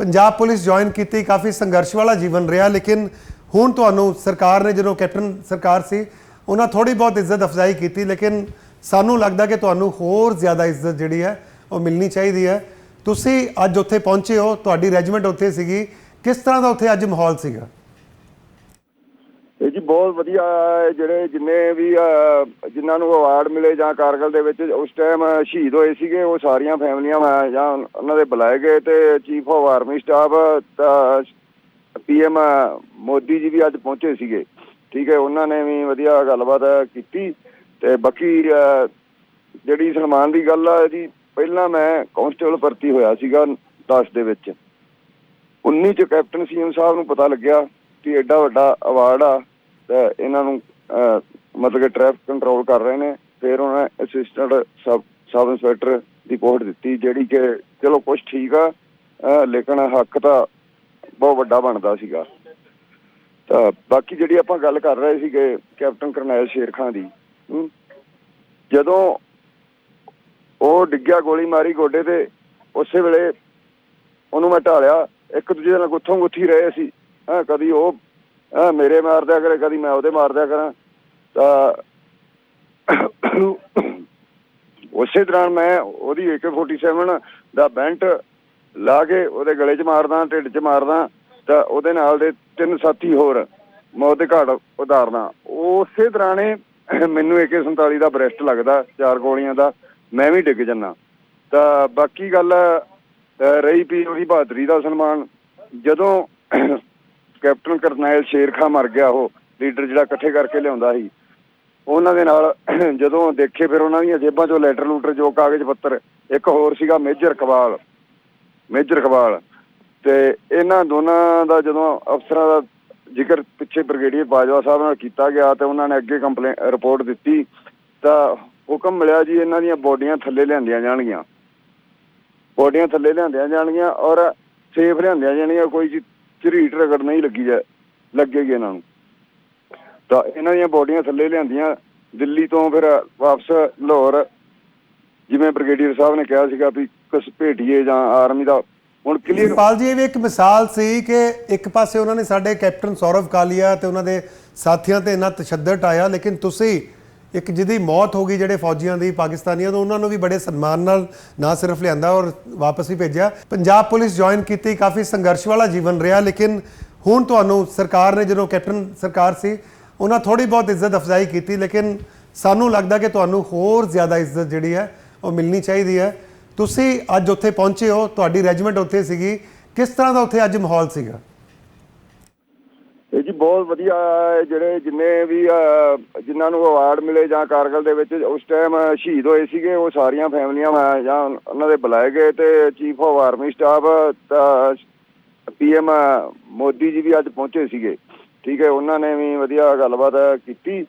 Punjab police join ਕੀਤੀ, ਕਾਫੀ ਸੰਘਰਸ਼ ਵਾਲਾ ਜੀਵਨ ਰਿਹਾ, ਲੇਕਿਨ ਹੁਣ ਤੁਹਾਨੂੰ ਸਰਕਾਰ ਨੇ, ਜਦੋਂ ਕੈਪਟਨ ਸਰਕਾਰ ਸੀ, ਉਹਨਾਂ ਥੋੜੀ ਬਹੁਤ ਇੱਜ਼ਤ ਅਫਜ਼ਾਈ ਕੀਤੀ, ਲੇਕਿਨ ਸਾਨੂੰ ਲੱਗਦਾ ਕਿ ਤੁਹਾਨੂੰ ਹੋਰ ਜ਼ਿਆਦਾ ਇੱਜ਼ਤ ਜਿਹੜੀ ਹੈ, ਉਹ ਮਿਲਣੀ ਚਾਹੀਦੀ ਹੈ। ਤੁਸੀਂ ਅੱਜ ਉੱਥੇ ਪਹੁੰਚੇ ਹੋ, ਤੁਹਾਡੀ ਰੈਜੀਮੈਂਟ ਉੱਥੇ ਸੀਗੀ, ਕਿਸ ਤਰ੍ਹਾਂ ਦਾ ਉੱਥੇ ਅੱਜ ਮਾਹੌਲ ਸੀਗਾ? ਇਹ ਜੀ ਬਹੁਤ ਵਧੀਆ ਜਿਹੜੇ ਜਿੰਨੇ ਵੀ ਅਹ, ਜਿਨ੍ਹਾਂ ਨੂੰ ਅਵਾਰਡ ਮਿਲੇ ਜਾਂ ਕਾਰਗਲ ਦੇ ਵਿੱਚ ਉਸ ਟਾਈਮ ਸ਼ਹੀਦ ਹੋਏ ਸੀਗੇ ਉਹ ਸਾਰੀਆਂ ਫੈਮਲੀਆਂ ਮੈਂ ਜਾਂ ਉਹਨਾਂ ਦੇ ਬੁਲਾਏ ਗਏ ਤੇ chief of army staff PM Modi ji ਵੀ ਅੱਜ ਪਹੁੰਚੇ ਸੀਗੇ। ਠੀਕ ਹੈ ਉਹਨਾਂ ਨੇ ਵੀ ਵਧੀਆ ਗੱਲਬਾਤ ਕੀਤੀ ਤੇ ਬਾਕੀ ਜਿਹੜੀ ਸਨਮਾਨ ਦੀ ਗੱਲ ਆ ਜੀ ਪਹਿਲਾਂ ਮੈਂ ਕਾਂਸਟੇਬਲ ਭਰਤੀ ਹੋਇਆ ਸੀਗਾ 10 ਦੇ ਵਿੱਚ। 19 ਚ ਕੈਪਟਨ ਸੀਐਮ ਸਾਹਿਬ ਨੂੰ ਪਤਾ ਲੱਗਿਆ ਕਿ ਐਡਾ ਵੱਡਾ ਅਵਾਰਡ ਆ। ਇਹਨਾਂ ਨੂੰ ਅਹ, ਮਤਲਬ ਕਿ ਟ੍ਰੈਫਿਕ ਕੰਟਰੋਲ ਕਰ ਰਹੇ ਨੇ। ਫਿਰ ਉਹਨਾਂ ਅਸਿਸਟੈਂਟ ਸਬ ਸਬ ਇੰਸਪੈਕਟਰ ਦੀ ਪੋਸਟ ਦਿੱਤੀ ਜਿਹੜੀ ਕਿ ਚਲੋ ਕੁਝ ਠੀਕ ਆ ਲੇਕਿਨ ਹੱਕ ਤਾਂ ਬਹੁਤ ਵੱਡਾ ਬਣਦਾ ਸੀਗਾ। ਤਾਂ ਬਾਕੀ ਜਿਹੜੀ ਆਪਾਂ ਗੱਲ ਕਰ ਰਹੇ ਸੀਗੇ ਕੈਪਟਨ ਕਰਨੈਲ ਸ਼ੇਰ ਖਾਂ ਦੀ ਜਦੋਂ ਉਹ ਡਿੱਗਿਆ ਗੋਲੀ ਮਾਰੀ ਗੋਡੇ ਤੇ ਉਸੇ ਵੇਲੇ ਉਹਨੂੰ ਮੈਂ ਢਾਲਿਆ ਇੱਕ ਦੂਜੇ ਨਾਲ ਗੁੱਥੋਂ ਗੁੱਥੀ ਰਹੇ ਸੀ ਹਾਂ ਕਦੀ ਉਹ ਹਾਂ, ਮੇਰੇ ਮਾਰਦਿਆ ਕਰੇ, ਕਦੀ ਮੈਂ ਉਹਦੇ ਮਾਰਦਿਆ ਕਰਾਂ। ਤਾਂ ਉਸੇ ਦੌਰਾਨ ਮੈਂ ਉਹਦੀ AK47 ਦਾ ਬੈਂਟ ਲਾ ਕੇ ਉਹਦੇ ਗਲੇ 'ਚ ਮਾਰਦਾ, ਢਿੱਡ 'ਚ ਮਾਰਦਾ, ਤਾਂ ਉਹਦੇ ਨਾਲ ਦੇ ਤਿੰਨ ਸਾਥੀ ਹੋਰ ਮੌਤ ਦੇ ਘਾਟ ਉਤਾਰਨਾ ਉਸੇ ਦੌਰਾਨੇ ਮੈਨੂੰ AK47 ਦਾ ਬ੍ਰੈਸਟ ਲੱਗਦਾ, ਚਾਰ ਗੋਲੀਆਂ ਦਾ, ਮੈਂ ਵੀ ਡਿੱਗ ਜੰਨਾ ਤਾਂ ਬਾਕੀ ਗੱਲ ਰਹੀ ਪੀ ਉਹਦੀ ਬਹਾਦਰੀ ਦਾ ਸਨਮਾਨ। ਜਦੋਂ ਕੈਪਟਨ ਕਰਨੈਲ ਸ਼ੇਰ ਖਾਂ ਮਰ ਗਿਆ, ਉਹ ਲੀਡਰ ਜਿਹੜਾ ਇਕੱਠੇ ਕਰਕੇ ਲਿਆਉਂਦਾ ਸੀ। ਉਹਨਾਂ ਦੇ ਨਾਲ ਜਦੋਂ ਦੇਖੇ ਫਿਰ ਉਹਨਾਂ ਦੀਆਂ ਜੇਬਾਂ ਚੋਂ ਲੈਟਰ ਲੂਟਰ ਜੋ ਕਾਗਜ਼ ਪੱਤਰ, ਇੱਕ ਹੋਰ ਸੀਗਾ ਮੇਜਰ ਕਬਾਲ ਮੇਜਰ ਕਬਾਲ ਤੇ ਇਹਨਾਂ ਦੋਨਾਂ ਦਾ ਜਦੋਂ ਅਫਸਰਾਂ ਦਾ ਜ਼ਿਕਰ ਪਿੱਛੇ ਬ੍ਰਿਗੇਡੀਅਰ ਬਾਜਵਾ ਸਾਹਿਬ ਨਾਲ ਕੀਤਾ ਗਿਆ ਤੇ ਉਹਨਾਂ ਨੇ ਅੱਗੇ ਕੰਪਲੇਨ ਰਿਪੋਰਟ ਦਿੱਤੀ, ਤਾਂ ਹੁਕਮ ਮਿਲਿਆ ਜੀ ਇਹਨਾਂ ਦੀਆਂ ਬੋਡੀਆਂ ਥੱਲੇ ਲਿਆਂਦੀਆਂ ਜਾਣਗੀਆਂ। ਬੋਡੀਆਂ ਥੱਲੇ ਲਿਆਂਦੀਆਂ ਜਾਣਗੀਆਂ ਔਰ ਸੇਫ ਲਿਆਂਦੀਆਂ ਜਾਣਗੀਆਂ, ਕੋਈ ਝਰੀਟ ਰਗੜ ਨਹੀਂ ਲੱਗੀ ਜਾ ਲੱਗੇਗੀ ਇਹਨਾਂ ਨੂੰ। ਤਾਂ ਇਹਨਾਂ ਦੀਆਂ ਬੋਡੀਆਂ ਥੱਲੇ ਲਿਆਂਦੀਆਂ, ਦਿੱਲੀ ਤੋਂ ਫਿਰ ਵਾਪਸ ਲਾਹੌਰ, ਜਿਵੇਂ ਬ੍ਰਿਗੇਡੀਅਰ ਸਾਹਿਬ ਨੇ ਕਿਹਾ ਸੀਗਾ ਵੀ ਕਿਸ ਭੇਟੀਏ ਜਾਂ ਆਰਮੀ ਦਾ, ਹੁਣ ਕਲੀਅਰ ਇਕਬਾਲ ਜੀ, ਇਹ ਵੀ ਇੱਕ ਮਿਸਾਲ ਸੀ ਕਿ ਇੱਕ ਪਾਸੇ ਉਹਨਾਂ ਨੇ ਸਾਡੇ ਕੈਪਟਨ ਸੌਰਵ ਕਾਲੀਆ ਤੇ ਉਹਨਾਂ ਦੇ ਸਾਥੀਆਂ ਤੇ ਇੰਨਾ ਤਸ਼ੱਦਦ ਆਇਆ ਲੇਕਿਨ ਤੁਸੀਂ ਇੱਕ ਜਿਹਦੀ ਮੌਤ ਹੋ ਗਈ ਜਿਹੜੇ ਫੌਜੀਆਂ ਦੀ, ਪਾਕਿਸਤਾਨੀਆਂ ਤੋਂ, ਉਹਨਾਂ ਨੂੰ ਵੀ ਬੜੇ ਸਨਮਾਨ ਨਾਲ ਨਾ ਸਿਰਫ ਲਿਆਂਦਾ ਔਰ ਵਾਪਸ ਵੀ ਭੇਜਿਆ। ਪੰਜਾਬ ਪੁਲਿਸ ਜੁਆਇਨ ਕੀਤੀ, ਕਾਫੀ ਸੰਘਰਸ਼ ਵਾਲਾ ਜੀਵਨ ਰਿਹਾ, ਲੇਕਿਨ ਹੁਣ ਤੁਹਾਨੂੰ ਸਰਕਾਰ ਨੇ, ਜਦੋਂ ਕੈਪਟਨ ਸਰਕਾਰ ਸੀ, ਉਹਨਾਂ ਥੋੜੀ ਬਹੁਤ ਇੱਜ਼ਤ ਅਫਜ਼ਾਈ ਕੀਤੀ, ਲੇਕਿਨ ਸਾਨੂੰ ਲੱਗਦਾ ਕਿ ਤੁਹਾਨੂੰ ਹੋਰ ਜ਼ਿਆਦਾ ਇੱਜ਼ਤ ਜਿਹੜੀ ਹੈ, ਉਹ ਮਿਲਣੀ ਚਾਹੀਦੀ ਹੈ। ਤੁਸੀਂ ਅੱਜ ਉੱਥੇ ਪਹੁੰਚੇ ਹੋ, ਤੁਹਾਡੀ ਰੈਜੀਮੈਂਟ ਉੱਥੇ ਸੀਗੀ। ਕਿਸ ਤਰ੍ਹਾਂ ਦਾ ਉੱਥੇ ਅੱਜ ਮਾਹੌਲ ਸੀਗਾ? ਇਹ ਜੀ ਬਹੁਤ ਵਧੀਆ ਜਿਹੜੇ ਜਿੰਨੇ ਵੀ ਅਹ, ਜਿਨ੍ਹਾਂ ਨੂੰ ਅਵਾਰਡ ਮਿਲੇ ਜਾਂ ਕਾਰਗਲ ਦੇ ਵਿੱਚ ਉਸ ਟਾਈਮ ਸ਼ਹੀਦ ਹੋਏ ਸੀਗੇ ਉਹ ਸਾਰੀਆਂ ਫੈਮਲੀਆਂ ਜਾਂ ਉਹਨਾਂ ਦੇ ਬੁਲਾਏ ਗਏ ਤੇ chief of army staff PM Modi ji ਵੀ ਅੱਜ ਪਹੁੰਚੇ ਸੀਗੇ। ਠੀਕ ਹੈ ਉਹਨਾਂ ਨੇ ਵੀ ਵਧੀਆ ਗੱਲਬਾਤ ਕੀਤੀ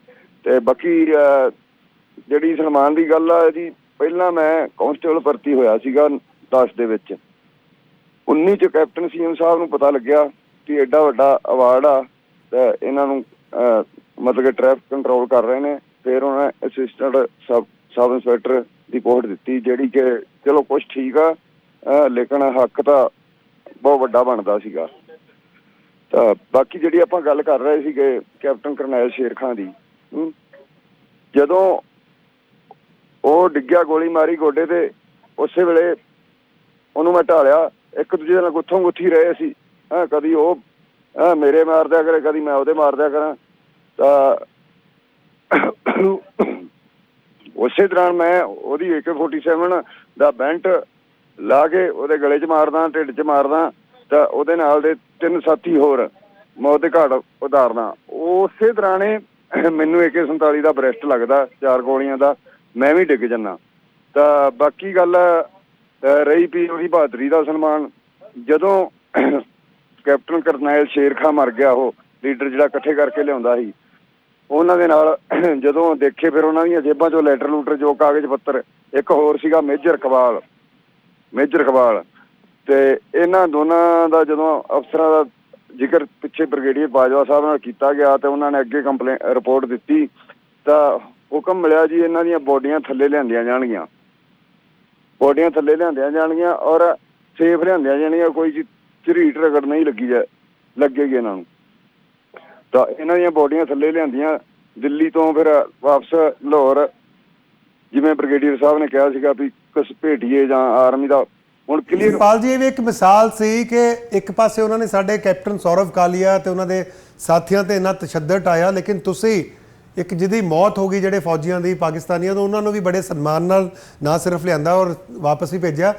ਤੇ ਬਾਕੀ ਜਿਹੜੀ ਸਨਮਾਨ ਦੀ ਗੱਲ ਆ ਜੀ ਪਹਿਲਾਂ ਮੈਂ ਕਾਂਸਟੇਬਲ ਭਰਤੀ ਹੋਇਆ ਸੀਗਾ 10 ਦੇ ਵਿੱਚ। 19 ਚ ਕੈਪਟਨ ਸੀਐਮ ਸਾਹਿਬ ਨੂੰ ਪਤਾ ਲੱਗਿਆ। ਕਿ ਐਡਾ ਵੱਡਾ ਅਵਾਰਡ ਆ ਤੇ ਇਹਨਾਂ ਨੂੰ ਮਤਲਬ ਕਿ ਟ੍ਰੈਫਿਕ ਕੰਟਰੋਲ ਕਰ ਰਹੇ ਨੇ, ਫਿਰ ਉਹਨਾਂ ਨੇ ਅਸਿਸਟੈਂਟ ਸਬ ਸਬ ਇੰਸਪੈਕਟਰ ਦੀ ਪੋਸਟ ਦਿੱਤੀ, ਜਿਹੜੀ ਕਿ ਚਲੋ ਕੁਝ ਠੀਕ ਆ ਲੇਕਿਨ ਹੱਕ ਤਾਂ ਬਹੁਤ ਵੱਡਾ ਬਣਦਾ ਸੀਗਾ। ਤਾਂ ਬਾਕੀ ਜਿਹੜੀ ਆਪਾਂ ਗੱਲ ਕਰ ਰਹੇ ਸੀਗੇ ਕੈਪਟਨ ਕਰਨੈਲ ਸ਼ੇਰ ਖਾਂ ਦੀ ਜਦੋਂ ਉਹ ਡਿੱਗਿਆ ਗੋਲੀ ਮਾਰੀ ਗੋਡੇ ਤੇ, ਉਸੇ ਵੇਲੇ ਉਹਨੂੰ ਮੈਂ ਢਾਲਿਆ, ਇੱਕ ਦੂਜੇ ਨਾਲ ਗੁੱਥੋਂ ਗੁੱਥੀ ਰਹੇ ਸੀ ਹਾਂ, ਕਦੀ ਉਹ, ਹਾਂ, ਮੇਰੇ ਮਾਰਦਿਆ ਕਰੇ, ਕਦੀ ਮੈਂ ਉਹਦੇ ਮਾਰਦਿਆ ਕਰਾਂ। ਤਾਂ ਉਸੇ ਦੌਰਾਨ ਮੈਂ ਉਹਦੀ AK47 ਦਾ ਬੈਂਟ ਲਾ ਕੇ ਉਹਦੇ ਗਲੇ 'ਚ ਮਾਰਦਾ, ਢਿੱਡ 'ਚ ਮਾਰਦਾ, ਤਾਂ ਉਹਦੇ ਨਾਲ ਦੇ ਤਿੰਨ ਸਾਥੀ ਹੋਰ ਮੌਤ ਦੇ ਘਾਟ ਉਤਾਰਨਾ ਉਸੇ ਦੌਰਾਨੇ ਮੈਨੂੰ AK47 ਦਾ ਬ੍ਰੈਸਟ ਲੱਗਦਾ, ਚਾਰ ਗੋਲੀਆਂ ਦਾ, ਮੈਂ ਵੀ ਡਿੱਗ ਜੰਨਾ ਤਾਂ ਬਾਕੀ ਗੱਲ ਰਹੀ ਵੀ ਉਹਦੀ ਬਹਾਦਰੀ ਦਾ ਸਨਮਾਨ। ਜਦੋਂ ਕੈਪਟਨ ਕਰਨੈਲ ਸ਼ੇਰ ਖਾਂ ਮਰ ਗਿਆ, ਉਹ ਲੀਡਰ ਜਿਹੜਾ ਇਕੱਠੇ ਕਰਕੇ ਲਿਆਉਂਦਾ ਸੀ। ਉਹਨਾਂ ਦੇ ਨਾਲ ਜਦੋਂ ਦੇਖੇ ਫਿਰ ਉਹਨਾਂ ਦੀਆਂ ਜੇਬਾਂ ਚੋਂ ਲੈਟਰ ਲੂਟਰ ਜੋ ਕਾਗਜ਼ ਪੱਤਰ, ਇੱਕ ਹੋਰ ਸੀਗਾ ਮੇਜਰ ਕਬਾਲ ਮੇਜਰ ਕਬਾਲ। ਤੇ ਇਹਨਾਂ ਦੋਨਾਂ ਦਾ ਜਦੋਂ ਅਫਸਰਾਂ ਦਾ ਜ਼ਿਕਰ ਪਿੱਛੇ ਬ੍ਰਿਗੇਡੀਅਰ ਬਾਜਵਾ ਸਾਹਿਬ ਨਾਲ ਕੀਤਾ ਗਿਆ ਤੇ ਉਹਨਾਂ ਨੇ ਅੱਗੇ ਕੰਪਲੇਨ ਰਿਪੋਰਟ ਦਿੱਤੀ, ਤਾਂ ਹੁਕਮ ਮਿਲਿਆ ਜੀ ਇਹਨਾਂ ਦੀਆਂ ਬੋਡੀਆਂ ਥੱਲੇ ਲਿਆਂਦੀਆਂ ਜਾਣਗੀਆਂ। ਬੋਡੀਆਂ ਥੱਲੇ ਲਿਆਂਦੀਆਂ ਜਾਣਗੀਆਂ ਔਰ ਸੇਫ ਲਿਆਂਦੀਆਂ ਜਾਣਗੀਆਂ, ਕੋਈ ਝਰੀਟ ਰਗੜ ਨਹੀਂ ਲੱਗੀ ਜਾ ਲੱਗੇਗੀ ਇਹਨਾਂ ਨੂੰ। ਤਾਂ ਇਹਨਾਂ ਦੀਆਂ ਬੋਡੀਆਂ ਥੱਲੇ ਲਿਆਂਦੀਆਂ, ਦਿੱਲੀ ਤੋਂ ਫਿਰ ਵਾਪਸ ਲਾਹੌਰ, ਜਿਵੇਂ ਬ੍ਰਿਗੇਡੀਅਰ ਸਾਹਿਬ ਨੇ ਕਿਹਾ ਸੀਗਾ ਵੀ ਕਿਸ ਭੇਟੀਏ ਜਾਂ ਆਰਮੀ ਦਾ। ਹੁਣ ਕਲੀਅਰ ਪਾਲ ਜੀ, ਇਹ ਵੀ ਇੱਕ ਮਿਸਾਲ ਸੀ ਕਿ ਇੱਕ ਪਾਸੇ ਉਹਨਾਂ ਨੇ ਸਾਡੇ ਕੈਪਟਨ ਸੌਰਵ ਕਾਲੀਆ ਤੇ ਉਹਨਾਂ ਦੇ ਸਾਥੀਆਂ ਤੇ ਇੰਨਾ ਤਸ਼ੱਦਦ ਆਇਆ ਲੇਕਿਨ ਤੁਸੀਂ ਇੱਕ ਜਿਹਦੀ ਮੌਤ ਹੋ ਗਈ ਜਿਹੜੇ ਫੌਜੀਆਂ ਦੀ ਪਾਕਿਸਤਾਨੀਆਂ ਤੋਂ, ਉਹਨਾਂ ਨੂੰ ਵੀ ਬੜੇ ਸਨਮਾਨ ਨਾਲ ਨਾ ਸਿਰਫ ਲਿਆਂਦਾ ਔਰ ਵਾਪਸ ਵੀ ਭੇਜਿਆ।